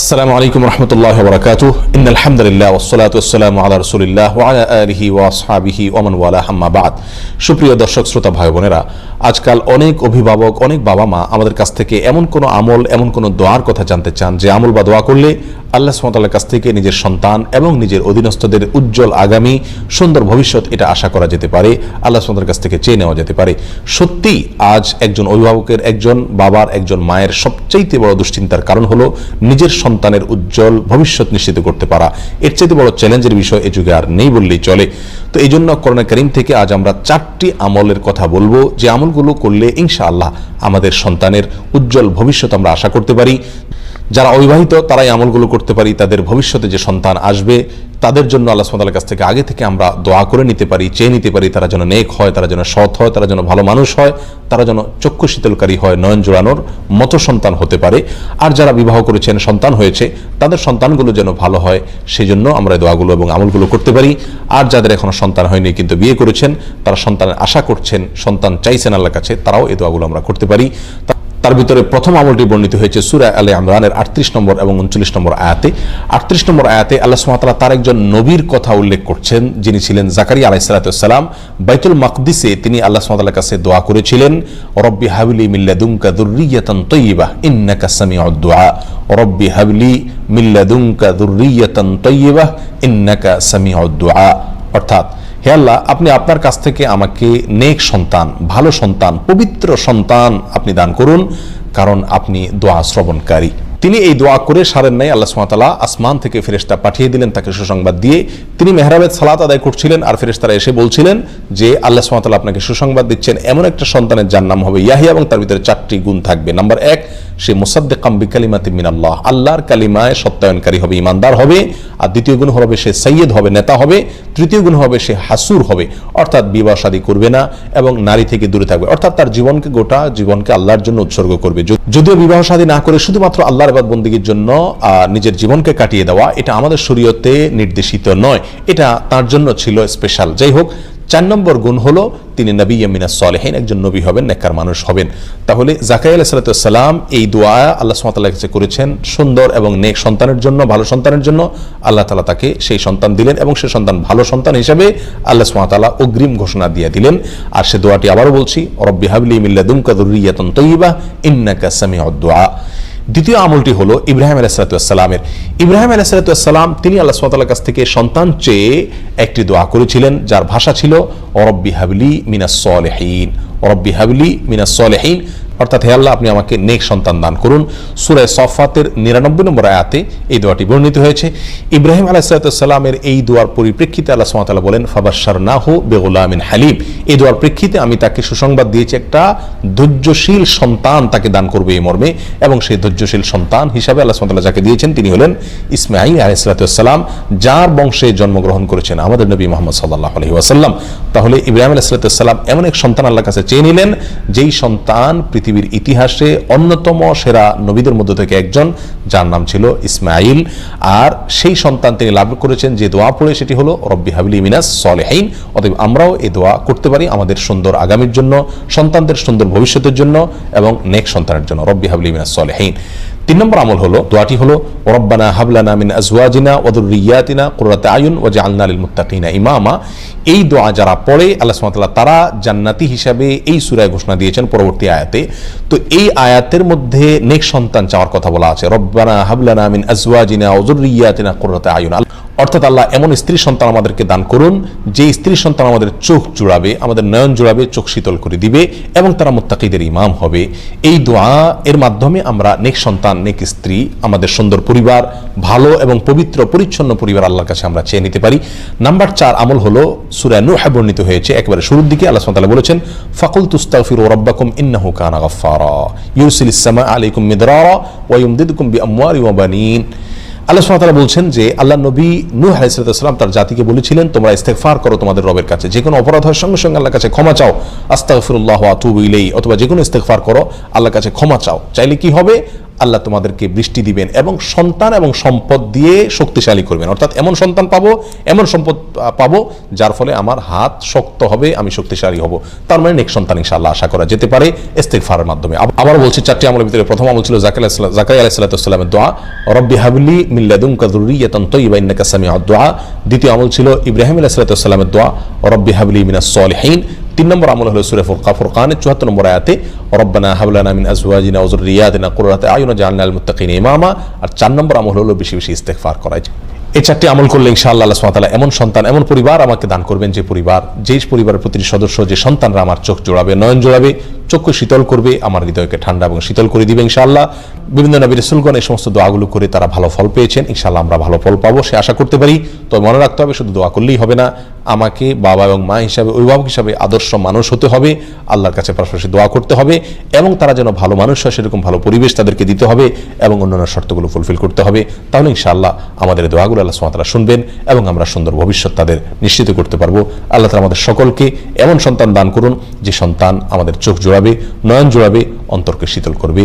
আসসালামু আলাইকুম রহমতুল্লাহ বরকাত ইন আলহামদুলিল্লাহ ওসলাত ওসালাম আল্লাহ রসুলিল্লাহ ওয়ালা আলহি ওয়াসহাবিহি ওমান ওয়ালা। হাম্মা বাদ। সুপ্রিয় দর্শক, শ্রোতা ভাই বোনেরা আজকাল অনেক অভিভাবক, অনেক বাবা মা আমাদের কাছ থেকে এমন কোনো আমল, এমন কোনো দোয়ার কথা জানতে চান যে আমল বা দোয়া করলে আল্লাহ সুমতাল্লার কাছ থেকে নিজের সন্তান এবং নিজের অধীনস্থদের উজ্জ্বল আগামী সুন্দর ভবিষ্যৎ এটা আশা করা যেতে পারে, আল্লাহ সুমতার কাছ থেকে চেয়ে নেওয়া যেতে পারে। সত্যি, আজ একজন অভিভাবকের, একজন বাবার, একজন মায়ের সবচাইতে বড় দুশ্চিন্তার কারণ হলো নিজের সন্তানের উজ্জ্বল ভবিষ্যৎ নিশ্চিত করতে পারা। এর চাইতে বড় চ্যালেঞ্জের বিষয় এ যুগে আর নেই বললেই চলে। তো এই জন্য করোনা করিম থেকে আজ আমরা চারটি আমলের কথা বলব। যে আমলগুলো করলে ইনশাআল্লাহ আমাদের সন্তানের উজ্জ্বল ভবিষ্যৎ আমরা আশা করতে পারি। যারা অবিবাহিত, তারাই আমলগুলো করতে পারি, তাদের ভবিষ্যতে যে সন্তান আসবে, তাদের জন্য আল্লাহ সুমতালের কাছ থেকে আগে থেকে আমরা দোয়া করে নিতে পারি, চেয়ে নিতে পারি, তারা যেন নেক হয়, তারা যেন সৎ হয়, তারা যেন ভালো মানুষ হয়, তারা যেন চক্ষু শীতলকারী হয়, নয়ন জোড়ানোর মতো সন্তান হতে পারে। আর যারা বিবাহ করেছেন, সন্তান হয়েছে, তাদের সন্তানগুলো যেন ভালো হয় সেই জন্য আমরা দোয়াগুলো এবং আমলগুলো করতে পারি। আর যাদের এখনও সন্তান হয়নি কিন্তু বিয়ে করেছেন, তারা সন্তানের আশা করছেন, সন্তান চাইছেন আল্লাহ কাছে, তারাও এই দোয়াগুলো আমরা করতে পারি। তার ভিতরে প্রথম আমলটি বর্ণিত হয়েছে সুরা আলে আমরানের আটত্রিশ নম্বর এবং উনচল্লিশ নম্বর আয়াতে। আটত্রিশ নম্বর আয়াতে আল্লাহ সুমাতালা তার একজন নবীর কথা উল্লেখ করছেন, যিনি ছিলেন জাকারি আলাইসালাতাম বাইতুল মাকদিসে তিনি আল্লাহ সুমাতালার কাছে দোয়া করেছিলেন, রব্বি হাবলি মিল্লাদুমকা দুর্রিয়াতন তৈবা ইন্নাকা সামি দোয়া রব্বি হাবলি মিল্লাদুমকা দুর্রিয়াতন তৈবা ইন্নাকা সামি দোয়া অর্থাৎ, হে আল্লাহ, আপনি আপনার কাছ থেকে আমাকে নেক সন্তান, ভালো সন্তান, পবিত্র সন্তান আপনি দান করুন, কারণ আপনি দোয়া শ্রবণকারী। তিনি এই দোয়া করে সারেন নাই, আল্লাহ সুমাতালা আসমান থেকে ফেরেস্তা পাঠিয়ে দিলেন তাকে সুসংবাদ দিয়ে। তিনি মেহরাবেদ সালাত আদায় করছিলেন আর ফেরেস্তারা এসে বলছিলেন যে, আল্লাহ সুমাতালা আপনাকে সুসংবাদ দিচ্ছেন। এমন একটা সন্তানের যার নাম হবে ইয়াহিয়া এবং তার ভিতরে চারটি গুণ থাকবে। নাম্বার এক, সে মুসাদ্দে কাম্বি কালিমাতি মিনাল্লাহ। আল্লাহর কালিমায় সত্যায়নকারী হবে, ইমানদার হবে। আর দ্বিতীয় গুণ হবে, সে সৈয়দ হবে, নেতা হবে। তৃতীয় গুণ হবে, সে হাসুর হবে। অর্থাৎ বিবাহ শাদী করবে না এবং নারী থেকে দূরে থাকবে। অর্থাৎ তার জীবনকে গোটা জীবনকে আল্লাহর জন্য উৎসর্গ করবে। যদিও বিবাহ শাদী না করে শুধুমাত্র আল্লাহর এবাদ বন্দীগীর জন্য নিজের জীবনকে কাটিয়ে দেওয়া, এটা আমাদের শরীয়তে নির্দেশিত নয়। এটা তার জন্য ছিল স্পেশাল যাই হোক, চার নম্বর গুণ হলো, তিনি নবী মিনা সলেহীন, একজন নবী হবেন নেকার মানুষ হবেন। তাহলে জাকাই আলাহিসাল্লাম এই দোয়া আল্লাহ সুমাতাল্লাহ কাছে করেছেন, সুন্দর এবং নেক সন্তানের জন্য, ভালো সন্তানের জন্য। আল্লাহ তালা তাকে সেই সন্তান দিলেন এবং সে সন্তান ভালো সন্তান হিসেবে আল্লাহ সুমাতাল্লাহ অগ্রিম ঘোষণা দিয়ে দিলেন। আর সে দোয়াটি আবারও বলছি, রব্বি হাবলি মিল্লাদুম কাদুরিয়াতন তৈবা ইন্নাকা সামি দোয়া। দ্বিতীয় আমলটি হলো ইব্রাহিম আলাহিসাল্লামের ইব্রাহিম আলাহিসাল্লাম তিনি আল্লাহ সাল্লাহ কাছ থেকে সন্তান চেয়ে একটি দোয়া করেছিলেন, যার ভাষা ছিল অরব্বি হাবলি মিনাসলেহীন অরব্বি হাবলি মিনাস সলেহীন অর্থাৎ হে আল্লাহ, আপনি আমাকে নেক সন্তান দান করুন। সুরায় সফাতের নিরানব্বই নম্বর আয়াতে এই দোয়াটি বর্ণিত হয়েছে। ইব্রাহিম আলাহিসাল্লামের এই দোয়ার পরিপ্রেক্ষিতে আল্লাহ সুমাতালা বলেন ফাবাসার না হো বেগুলামিন হালিম। এই দোয়ার প্রেক্ষিতে আমি তাকে সুসংবাদ দিয়েছি, একটা ধৈর্যশীল সন্তান তাকে দান করবে এই মর্মে। এবং সেই ধৈর্যশীল সন্তান হিসাবে আল্লাহ সুমাতালা যাকে দিয়েছেন, তিনি হলেন ইসমাইল আলাইসালাতাম যার বংশে জন্মগ্রহণ করেছেন আমাদের নবী মোহাম্মদ সাল্লাহ আলহি ওয়াসাল্লাম। তাহলে ইব্রাহিম আলাইসালাতাম এমন এক সন্তান আল্লাহ কাছে চেয়ে নিলেন, যেই সন্তান পৃথিবীর ইতিহাসে অন্যতম সেরা নবীদের মধ্য থেকে একজন, যার নাম ছিল ইসমাইল আর সেই সন্তান তিনি লাভ করেছেন যে দোয়া পড়ে, সেটি হলো, রব্বি হাবিলি মিনাস সলেহাইন অতএব আমরাও এই দোয়া করতে পারি আমাদের সুন্দর আগামীর জন্য, সন্তানদের সুন্দর ভবিষ্যতের জন্য এবং নেক্সট সন্তানের জন্য। রব্বি হাবলি মিনাস সলেহাইন তিন নম্বর আমল হলো, দোয়াটি হলো রব্বানা হাবলানা মিন আজওয়াজিনা ওদুরিয়াতিনা কুররাতে আয়ুন ওয়া জাআলনা লিল মুত্তাকিনা ইমামা। এই দোয়া যারা পড়ে, আল্লাহ সুবহানাহু তারা জান্নাতি হিসাবে এই সূরায় ঘোষণা দিয়েছেন পরবর্তী আয়াতে। তো এই আয়াতের মধ্যে নেক সন্তান চাওয়ার কথা বলা আছে, রব্বানা হাবলানা মিন আজওয়াজিনা ওদুরিয়াতিনা কুররাতে আয়ুন। অর্থাৎ আল্লাহ এমন স্ত্রী সন্তান আমাদেরকে দান করুন যে স্ত্রী সন্তান আমাদের চোখ জুড়াবে, আমাদের নয়ন জুড়াবে, চোখ শীতল করে দিবে এবং তারা মোত্তাকিদের ইমাম হবে। এই দোয়া এর মাধ্যমে আমরা নেক সন্তান, নেক স্ত্রী, আমাদের সুন্দর পরিবার, ভালো এবং পবিত্র, পরিচ্ছন্ন পরিবার আল্লাহর কাছে আমরা চেয়ে নিতে পারি। নাম্বার চার আমল হলো, সুরা নুহা বর্ণিত হয়েছে, একেবারে শুরুর দিকে আল্লাহ সাল্লাহ বলেছেন ফাকুল তুস্তাগফিরু রাব্বাকুম ইন্নাহু কানা গাফফারা। ইউরসিলিস সামা আলাইকুম মিদরারা ওয়া ইউমদিদুকুম বিআমওয়ালি ওয়া বানিন। আল্লাহ সুমাতারা বলছেন যে, আল্লাহ নবী নূহ আলাইসালাম তার জাতিকে বলেছিলেন, তোমরা ইস্তেকফার করো তোমাদের রবের কাছে। যে কোনো অপরাধ হয় সঙ্গে সঙ্গে আল্লাহ কাছে ক্ষমা চাও। আস্তাফিরুল্লাহ আতুবু ইলেই অথবা যে কোনো ইস্তেকফার করো আল্লাহ কাছে ক্ষমা চাও। চাইলে কি হবে? আল্লাহ তোমাদেরকে বৃষ্টি দিবেন এবং সন্তান এবং সম্পদ দিয়ে শক্তিশালী করবেন। অর্থাৎ এমন সন্তান পাবো, এমন সম্পদ পাবো, যার ফলে আমার হাত শক্ত হবে, আমি শক্তিশালী হব। তার মানে নেক সন্তান ইনশাআল্লাহ আশা করা যেতে পারে ইস্তেগফারের মাধ্যমে। আব- আবার বলছি, চারটি আমলের ভিতরে প্রথম আমল ছিল জাকারিয়া আলাইহিস সালামের দোয়া। রব্বি হাবলি মিল্লাদুম লাদুনকা যুররিয়াতান তাইয়্যিবা ইন্নাকা সামিউদ দুআ দ্বিতীয় আমল ছিল ইব্রাহিম আলাইহিস সালামের দোয়া। রব্বি হাবলি মিনাস সলিহিন। তিন নম্বর আমল হলো সুরে ফুরকা। ফুরকানের চুয়াত্তর নম্বর আয়াতে, রব্বানা হাবলানা মিন আজওয়াজিনা ওয়া যুররিয়াতিনা কুররাতা আয়ুনা জাআলনা লিল মুত্তাকিনা ইমামা। আর চার নম্বর আমল হলো বেশি বেশি ইস্তেগফার করা। এই চারটি আমল করলে ইনশাআল্লাহ আল্লাহ তাআলা এমন সন্তান, এমন পরিবার আমাকে দান করবেন যে পরিবার, যেই পরিবারের প্রতিটি সদস্য, যে সন্তানরা আমার চোখ জোড়াবে, নয়ন জোড়াবে, চক্ষু শীতল করবে, আমার হৃদয়কে ঠান্ডা এবং শীতল করে দিবে ইনশাআল্লাহ। বিভিন্ন নবী রসুলগণ এই সমস্ত দোয়াগুলো করে তারা ভালো ফল পেয়েছেন। ইনশাআল্লাহ আমরা ভালো ফল পাবো, সে আশা করতে পারি। তবে মনে রাখতে হবে, শুধু দোয়া করলেই হবে না, আমাকে বাবা এবং মা হিসাবে, অভিভাবক হিসাবে আদর্শ মানুষ হতে হবে, আল্লাহর কাছে পাশাপাশি দোয়া করতে হবে, এবং তারা যেন ভালো মানুষ হয়, সেরকম ভালো পরিবেশ তাদেরকে দিতে হবে, এবং অন্যান্য শর্তগুলো ফুলফিল করতে হবে। তাহলে ইনশাআল্লাহ আমাদের দোয়াগুলো আল্লাহ সুমাতারা শুনবেন, এবং আমরা সুন্দর ভবিষ্যৎ তাদের নিশ্চিত করতে পারব। আল্লাহ তালা আমাদের সকলকে এমন সন্তান দান করুন, যে সন্তান আমাদের চোখ জোড়াবে, নয়ন জোড়াবে, অন্তরকে শীতল করবে।